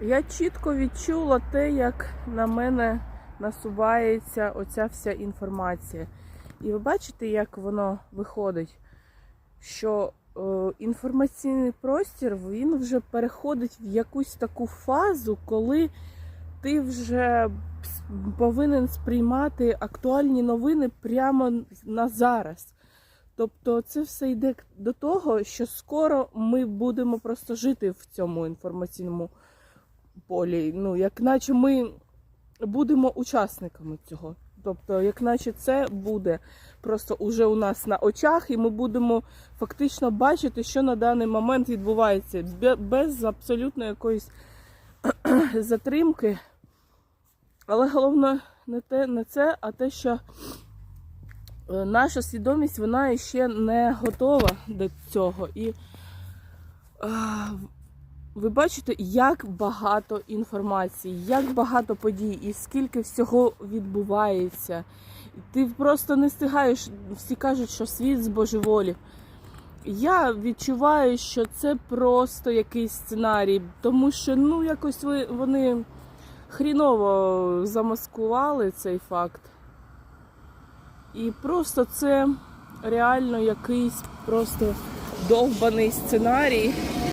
Я чітко відчула те, як на мене насувається оця вся інформація. І ви бачите, як воно виходить, що е, інформаційний простір він вже переходить в якусь таку фазу, коли ти вже повинен сприймати актуальні новини прямо на зараз. Тобто це все йде до того, що скоро ми будемо просто жити в цьому інформаційному полі. Ну, як наче ми будемо учасниками цього. Тобто, як наче це буде просто уже у нас на очах, і ми будемо фактично бачити, що на даний момент відбувається, без абсолютно якоїсь затримки. Але головне не те, не це, а те, що е, наша свідомість вона ще не готова до цього. І ви бачите, як багато інформації, як багато подій, і скільки всього відбувається. Ти просто не встигаєш. Всі кажуть, що світ збожеволів. Я відчуваю, що це просто якийсь сценарій, тому що ну якось вони хріново замаскували цей факт. І просто це реально якийсь просто довбаний сценарій.